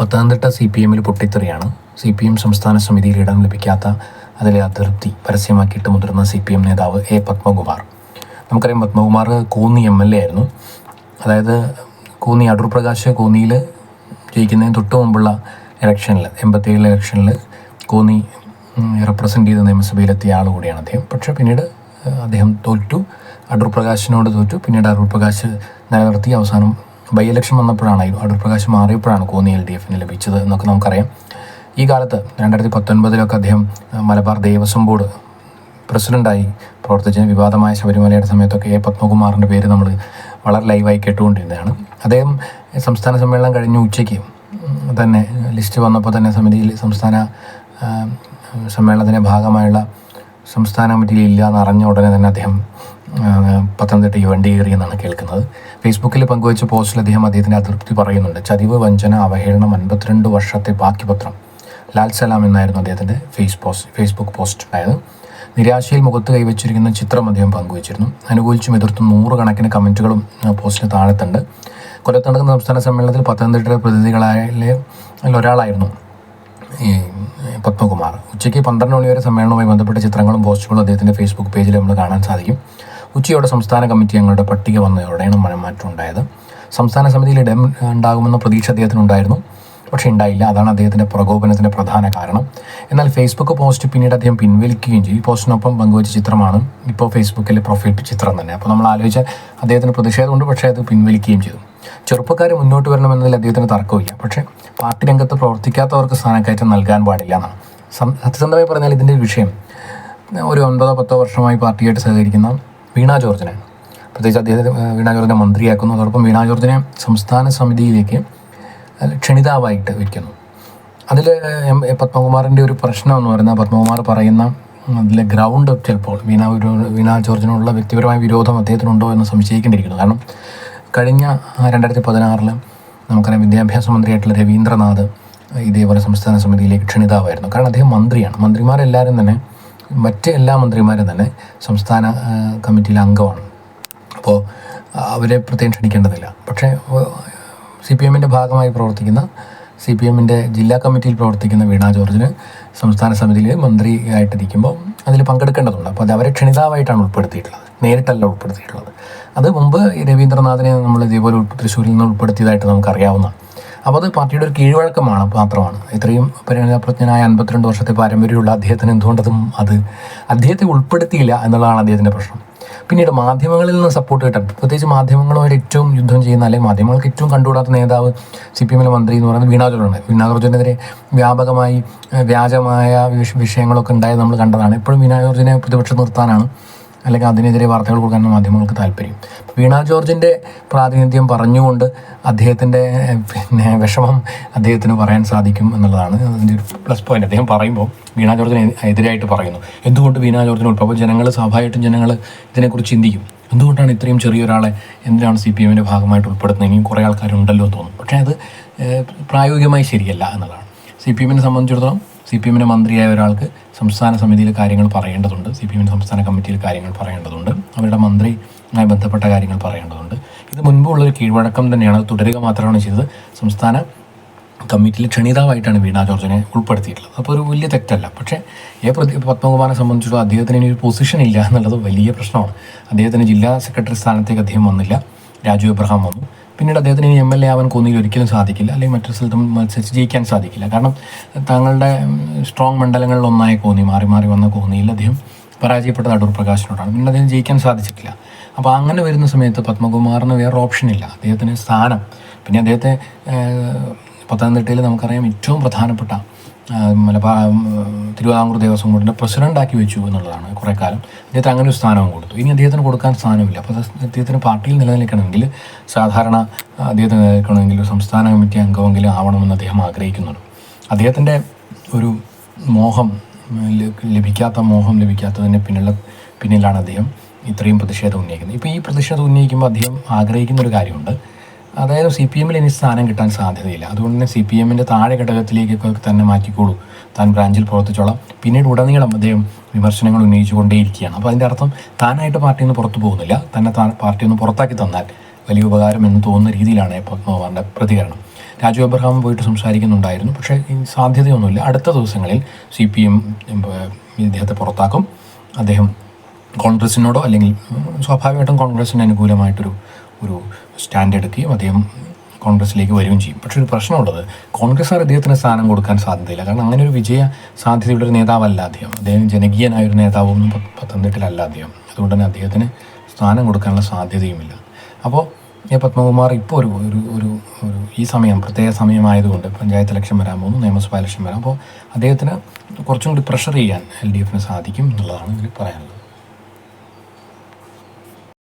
Pathanamthitta C P എമ്മിൽ പൊട്ടിത്തെറിയാണ്. C P M സംസ്ഥാന സമിതിയിൽ ഇടം ലഭിക്കാത്ത അതിലെ അതിർത്തി പരസ്യമാക്കിയിട്ട് മുതിർന്ന സി പി എം നേതാവ് എ. പത്മകുമാർ. നമുക്കറിയാം Padmakumar Konni M L A ആയിരുന്നു. അതായത് കോന്നി അടൂർ പ്രകാശ് കോന്നിയിൽ ജയിക്കുന്നതിന് തൊട്ട് മുമ്പുള്ള ഇലക്ഷനിൽ എൺപത്തിയേഴിലെ ഇലക്ഷനിൽ കോന്നി റെപ്രസെന്റ് ചെയ്ത നിയമസഭയിലെത്തിയ ആൾ കൂടിയാണ് അദ്ദേഹം. പക്ഷേ പിന്നീട് അദ്ദേഹം തോറ്റു. അടൂർ പ്രകാശിനോട് തോറ്റു. പിന്നീട് അടൂർ പ്രകാശ് നിലനിർത്തി. അവസാനം ബൈ ഇലക്ഷൻ വന്നപ്പോഴാണ് അടൂർ പ്രകാശ് മാറിയപ്പോഴാണ് കോന്നി എൽ ഡി എഫിന് ലഭിച്ചത് എന്നൊക്കെ നമുക്കറിയാം. ഈ കാലത്ത് രണ്ടായിരത്തി പത്തൊൻപതിലൊക്കെ അദ്ദേഹം മലബാർ ദേവസ്വം ബോർഡ് പ്രസിഡന്റായി പ്രവർത്തിച്ച വിവാദമായ ശബരിമലയുടെ സമയത്തൊക്കെ എ പത്മകുമാറിന്റെ പേര് നമ്മൾ വളരെ ലൈവായി കേട്ടുകൊണ്ടിരുന്നതാണ്. അദ്ദേഹം സംസ്ഥാന സമ്മേളനം കഴിഞ്ഞ് ഉച്ചയ്ക്ക് തന്നെ ലിസ്റ്റ് വന്നപ്പോൾ തന്നെ സമിതിയിൽ സംസ്ഥാന സമ്മേളനത്തിന്റെ ഭാഗമായുള്ള സംസ്ഥാന കമ്മിറ്റിയിൽ ഇല്ല എന്ന് അറിഞ്ഞ ഉടനെ തന്നെ അദ്ദേഹം ആ, പത്തനംതിട്ടയ്ക്ക് വണ്ടി കയറി എന്നാണ് കേൾക്കുന്നത്. ഫേസ്ബുക്കിൽ പങ്കുവച്ച പോസ്റ്റിൽ അദ്ദേഹം അദ്ദേഹത്തിന്റെ അതൃപ്തി പറയുന്നുണ്ട്. ചതിവ് വഞ്ചന അവഹേളനം അൻപത്തിരണ്ട് വർഷത്തെ ബാക്കിപത്രം. ലാൽ സലാം എന്നായിരുന്നു അദ്ദേഹത്തിന്റെ ഫേസ് പോസ്റ്റ് ഫേസ്ബുക്ക് പോസ്റ്റ് ഉണ്ടായത്. നിരാശയിൽ മുഖത്ത് കൈവച്ചിരിക്കുന്ന ചിത്രം അദ്ദേഹം പങ്കുവച്ചിരുന്നു. അനുകൂലിച്ചും എതിർത്തും നൂറുകണക്കിന് കമന്റുകളും പോസ്റ്റിന് താഴത്തുണ്ട്. കൊല്ലത്ത് നടക്കുന്ന സംസ്ഥാന സമ്മേളനത്തിൽ പത്തനംതിട്ട പ്രതിനിധികളായ ഒരാളായിരുന്നു ഈ പത്മകുമാർ. ഉച്ചയ്ക്ക് പന്ത്രണ്ട് മണിവരെ സമ്മേളനവുമായി ബന്ധപ്പെട്ട ചിത്രങ്ങളും പോസ്റ്റുകളും അദ്ദേഹത്തിന്റെ ഫേസ്ബുക്ക് പേജിൽ നമ്മൾ കാണാൻ സാധിക്കും. ഉച്ചയോടെ സംസ്ഥാന കമ്മിറ്റി അംഗങ്ങളുടെ പട്ടിക വന്നതോടെയാണ് മനംമാറ്റം ഉണ്ടായത്. സംസ്ഥാന സമിതിയിൽ ഇടം ഉണ്ടാകുമെന്ന പ്രതീക്ഷ അദ്ദേഹത്തിന് ഉണ്ടായിരുന്നു പക്ഷേ ഉണ്ടായില്ല. അതാണ് അദ്ദേഹത്തിന്റെ പ്രകോപനത്തിന്റെ പ്രധാന കാരണം. എന്നാൽ ഫേസ്ബുക്ക് പോസ്റ്റ് പിന്നീട് അദ്ദേഹം പിൻവലിക്കുകയും ചെയ്തു. ഈ പോസ്റ്റിനൊപ്പം പങ്കുവച്ച ചിത്രമാണ് ഇപ്പോൾ ഫേസ്ബുക്കിലെ പ്രൊഫൈൽ ചിത്രം തന്നെ. അപ്പോൾ നമ്മൾ ആലോചിച്ചാൽ അദ്ദേഹത്തിന് പ്രതിഷേധമുണ്ട്. പക്ഷേ അത് പിൻവലിക്കുകയും ചെയ്തു. ചെറുപ്പക്കാർ മുന്നോട്ട് വരണമെന്നതിൽ അദ്ദേഹത്തിന് തർക്കമില്ല. പക്ഷേ പാർട്ടി രംഗത്ത് പ്രവർത്തിക്കാത്തവർക്ക് സ്ഥാനക്കയറ്റം നൽകാൻ പാടില്ല എന്നാണ്. സത്യസന്ധമായി പറഞ്ഞാൽ ഇതിന്റെ വിഷയം ഒരു ഒൻപതോ പത്തോ വർഷമായി പാർട്ടിയായിട്ട് സഹകരിക്കുന്ന വീണ ജോർജിനെ. പ്രത്യേകിച്ച് അദ്ദേഹത്തെ വീണ ജോർജിനെ മന്ത്രിയാക്കുന്നു. അതോടൊപ്പം വീണ ജോർജിനെ സംസ്ഥാന സമിതിയിലേക്ക് ക്ഷണിതാവായിട്ട് വയ്ക്കുന്നു. അതിൽ പത്മകുമാറിന്റെ ഒരു പ്രശ്നം എന്ന് പറയുന്നത് പത്മകുമാർ പറയുന്ന അതിലെ ഗ്രൗണ്ട് ചിലപ്പോൾ വീണ വീണ ജോർജിനുള്ള വ്യക്തിപരമായ വിരോധം അദ്ദേഹത്തിനുണ്ടോ എന്ന് സംശയിക്കേണ്ടിയിരിക്കുന്നു. കാരണം കഴിഞ്ഞ രണ്ടായിരത്തി പതിനാറിൽ നമുക്കറിയാം വിദ്യാഭ്യാസ മന്ത്രിയായിട്ടുള്ള രവീന്ദ്രനാഥ് ഇതേപോലെ സംസ്ഥാന സമിതിയിലേക്ക് ക്ഷണിതാവായിരുന്നു. കാരണം അദ്ദേഹം മന്ത്രിയാണ്. മന്ത്രിമാരെല്ലാവരും തന്നെ മറ്റ് എല്ലാ മന്ത്രിമാരും തന്നെ സംസ്ഥാന കമ്മിറ്റിയിലെ അംഗമാണ്. അപ്പോൾ അവരെ പ്രത്യേകം ക്ഷണിക്കേണ്ടതില്ല. പക്ഷേ സി പി എമ്മിന്റെ ഭാഗമായി പ്രവർത്തിക്കുന്ന സി പി എമ്മിന്റെ ജില്ലാ കമ്മിറ്റിയിൽ പ്രവർത്തിക്കുന്ന വീണ ജോർജിന് സംസ്ഥാന സമിതിയിൽ മന്ത്രി ആയിട്ടിരിക്കുമ്പോൾ അതിൽ പങ്കെടുക്കേണ്ടതുണ്ട്. അപ്പോൾ അത് അവരെ ക്ഷണിതാവായിട്ടാണ് ഉൾപ്പെടുത്തിയിട്ടുള്ളത്. നേരിട്ടല്ല ഉൾപ്പെടുത്തിയിട്ടുള്ളത്. അത് മുമ്പ് രവീന്ദ്രനാഥിനെ നമ്മൾ ഇതേപോലെ തൃശ്ശൂരിൽ നിന്ന് ഉൾപ്പെടുത്തിയതായിട്ട് നമുക്കറിയാവുന്നതാണ്. അപ്പോൾ അത് പാർട്ടിയുടെ ഒരു കീഴ്വഴക്കമാണ് മാത്രമാണ്. ഇത്രയും പരിണതപ്രജ്ഞനായ അൻപത്തിരണ്ട് വർഷത്തെ പാരമ്പര്യമുള്ള അദ്ദേഹത്തിന് എന്തുകൊണ്ടതും അത് അദ്ദേഹത്തെ ഉൾപ്പെടുത്തിയില്ല എന്നുള്ളതാണ് അദ്ദേഹത്തിന്റെ പ്രശ്നം. പിന്നീട് മാധ്യമങ്ങളിൽ നിന്ന് സപ്പോർട്ട് കിട്ടാൻ പ്രത്യേകിച്ച് മാധ്യമങ്ങളുമായിട്ട് ഏറ്റവും യുദ്ധം ചെയ്യുന്ന അല്ലെങ്കിൽ മാധ്യമങ്ങൾക്ക് ഏറ്റവും കണ്ടുകൂടാത്ത നേതാവ് സി പി എമ്മിലെ മന്ത്രി എന്ന് പറയുന്നത് വീണാ ജോർജാണ് വീണാ ജോർജിനെതിരെ വ്യാപകമായി വ്യാജമായ വിഷ- വിഷയങ്ങളൊക്കെ ഉണ്ടായത് നമ്മൾ കണ്ടതാണ്. എപ്പോഴും വീണാ ജോർജിനെ പ്രതിപക്ഷം നിർത്താനാണ് അല്ലെങ്കിൽ അതിനെതിരെ വാർത്തകൾ കൊടുക്കാനാണ് മാധ്യമങ്ങൾക്ക് താല്പര്യം. വീണ ജോർജിന്റെ പ്രാതിനിധ്യം പറഞ്ഞുകൊണ്ട് അദ്ദേഹത്തിന്റെ പിന്നെ വിഷമം അദ്ദേഹത്തിന് പറയാൻ സാധിക്കും എന്നുള്ളതാണ് അതിന്റെ ഒരു പ്ലസ് പോയിന്റ്. അദ്ദേഹം പറയുമ്പോൾ വീണ ജോർജിന് എതിരായിട്ട് പറയുന്നു. എന്തുകൊണ്ട് വീണ ജോർജിന് ഉൾപ്പെടെ ജനങ്ങൾ സ്വാഭാവികമായിട്ടും ജനങ്ങൾ ഇതിനെക്കുറിച്ച് ചിന്തിക്കും? എന്തുകൊണ്ടാണ് ഇത്രയും ചെറിയൊരാളെ എന്തിനാണ് സി പി എമ്മിന്റെ ഭാഗമായിട്ട് ഉൾപ്പെടുത്തുന്നത്? ഇനിയും കുറേ ആൾക്കാരുണ്ടല്ലോ തോന്നും. പക്ഷേ അത് പ്രായോഗികമായി ശരിയല്ല എന്നുള്ളതാണ്. സി പി എമ്മിനെ സംബന്ധിച്ചിടത്തോളം സി പി എമ്മിന്റെ മന്ത്രിയായ ഒരാൾക്ക് സംസ്ഥാന സമിതിയിൽ കാര്യങ്ങൾ പറയേണ്ടതുണ്ട്. സി പി എമ്മിന്റെ സംസ്ഥാന കമ്മിറ്റിയിൽ കാര്യങ്ങൾ പറയേണ്ടതുണ്ട്. അവരുടെ മന്ത്രിയുമായി ബന്ധപ്പെട്ട കാര്യങ്ങൾ പറയേണ്ടതുണ്ട്. ഇത് മുൻപുള്ളൊരു കീഴ്വഴക്കം തന്നെയാണ്. തുടരുക മാത്രമാണ് ചെയ്തത്. സംസ്ഥാന കമ്മിറ്റിയിൽ ക്ഷണിതാവായിട്ടാണ് വീണാ ജോർജിനെ ഉൾപ്പെടുത്തിയിട്ടുള്ളത്. അപ്പോൾ ഒരു വലിയ തെറ്റല്ല. പക്ഷേ എ പ്രതി പത്മകുമാറിനെ സംബന്ധിച്ചിടത്തോളം അദ്ദേഹത്തിന് ഇനി ഒരു പൊസിഷൻ ഇല്ല എന്നുള്ളത് വലിയ പ്രശ്നമാണ്. അദ്ദേഹത്തിന് ജില്ലാ സെക്രട്ടറി സ്ഥാനത്തേക്ക് അദ്ദേഹം വന്നില്ല. രാജു എബ്രഹാം വന്നു. പിന്നീട് അദ്ദേഹത്തിന് ഇനി എം എൽ എ ആവാൻ കോന്നിയിൽ ഒരിക്കലും സാധിക്കില്ല. അല്ലെങ്കിൽ മറ്റൊരു സ്ഥലത്തും മത്സരിച്ച് ജയിക്കാൻ സാധിക്കില്ല. കാരണം താങ്കളുടെ സ്ട്രോങ് മണ്ഡലങ്ങളിലൊന്നായ കോന്നി മാറി മാറി വന്ന കോന്നിയിൽ അദ്ദേഹം പരാജയപ്പെട്ടത് അടൂർ പ്രകാശിനോടാണ്. പിന്നെ അദ്ദേഹം ജയിക്കാൻ സാധിച്ചിട്ടില്ല. അപ്പോൾ അങ്ങനെ വരുന്ന സമയത്ത് പത്മകുമാറിന് വേറെ ഓപ്ഷൻ ഇല്ല. അദ്ദേഹത്തിന് സ്ഥാനം. പിന്നെ അദ്ദേഹത്തെ പത്തനംതിട്ടയിൽ നമുക്കറിയാം ഏറ്റവും പ്രധാനപ്പെട്ട മലബാ തിരുവിതാംകൂർ ദേവസ്വം ബോർഡിന്റെ പ്രസിഡന്റാക്കി വെച്ചു എന്നുള്ളതാണ് കുറേ കാലം. അദ്ദേഹത്തിന് അങ്ങനെ ഒരു സ്ഥാനവും കൊടുത്തു. ഇനി അദ്ദേഹത്തിന് കൊടുക്കാൻ സ്ഥാനമില്ല. അപ്പോൾ അദ്ദേഹത്തിന് പാർട്ടിയിൽ നിലനിൽക്കണമെങ്കിൽ സാധാരണ അദ്ദേഹത്തിന് നിലനിൽക്കണമെങ്കിൽ ഒരു സംസ്ഥാന കമ്മിറ്റി അംഗമെങ്കിലും ആവണമെന്ന് അദ്ദേഹം ആഗ്രഹിക്കുന്നുണ്ട്. അദ്ദേഹത്തിന്റെ ഒരു മോഹം ലഭിക്കാത്ത മോഹം ലഭിക്കാത്തതിന്റെ പിന്നിലുള്ള പിന്നിലാണ് അദ്ദേഹം ഇത്രയും പ്രതിഷേധം ഉന്നയിക്കുന്നത്. ഇപ്പോൾ ഈ പ്രതിഷേധം ഉന്നയിക്കുമ്പോൾ അദ്ദേഹം ആഗ്രഹിക്കുന്ന ഒരു കാര്യമുണ്ട്. അതായത് സി പി എമ്മിൽ ഇനി സ്ഥാനം കിട്ടാൻ സാധ്യതയില്ല. അതുകൊണ്ട് തന്നെ സി പി എമ്മിന്റെ താഴെ ഘടകത്തിലേക്കൊക്കെ തന്നെ മാറ്റിക്കോളൂ. താൻ ബ്രാഞ്ചിൽ പ്രവർത്തിച്ചോളാം. പിന്നീട് ഉടനീളം അദ്ദേഹം വിമർശനങ്ങൾ ഉന്നയിച്ചുകൊണ്ടേയിരിക്കുകയാണ്. അപ്പോൾ അതിന്റെ അർത്ഥം താനായിട്ട് പാർട്ടിയിൽ നിന്ന് പുറത്തു പോകുന്നില്ല. തന്നെ താൻ പാർട്ടിയിൽ നിന്ന് പുറത്താക്കി തന്നാൽ വലിയ ഉപകാരം എന്ന് തോന്നുന്ന രീതിയിലാണ് പത്മകുമാറിന്റെ പ്രതികരണം. രാജു അബ്രഹാം പോയിട്ട് സംസാരിക്കുന്നുണ്ടായിരുന്നു. പക്ഷേ സാധ്യതയൊന്നുമില്ല. അടുത്ത ദിവസങ്ങളിൽ സി പി എം ഇദ്ദേഹത്തെ പുറത്താക്കും. അദ്ദേഹം കോൺഗ്രസിനോടോ അല്ലെങ്കിൽ സ്വാഭാവികമായിട്ടും കോൺഗ്രസിന് അനുകൂലമായിട്ടൊരു ഒരു സ്റ്റാൻഡ് എടുക്കുകയും അദ്ദേഹം കോൺഗ്രസിലേക്ക് വരികയും ചെയ്യും. പക്ഷേ ഒരു പ്രശ്നമുള്ളത് കോൺഗ്രസ്സുകാർ അദ്ദേഹത്തിന് സ്ഥാനം കൊടുക്കാൻ സാധ്യതയില്ല. കാരണം അങ്ങനെ ഒരു വിജയ സാധ്യതയുള്ള ഒരു നേതാവല്ല അദ്ദേഹം. അദ്ദേഹം ജനകീയനായ ഒരു നേതാവൊന്നും പത്തനംതിട്ടയിലല്ല അദ്ദേഹം. അതുകൊണ്ട് തന്നെ അദ്ദേഹത്തിന് സ്ഥാനം കൊടുക്കാനുള്ള സാധ്യതയുമില്ല. അപ്പോൾ ഈ പത്മകുമാർ ഇപ്പോൾ ഒരു ഒരു ഒരു ഒരു ഈ സമയം പ്രത്യേക സമയമായതുകൊണ്ട് പഞ്ചായത്ത് ഇലക്ഷൻ വരാൻ പോകുന്നു നിയമസഭാ ഇലക്ഷൻ വരാം അപ്പോൾ അദ്ദേഹത്തിന് കുറച്ചും കൂടി പ്രഷർ ചെയ്യാൻ എൽ ഡി എഫിന് സാധിക്കും എന്നുള്ളതാണ് ഇതിൽ പറയാനുള്ളത്.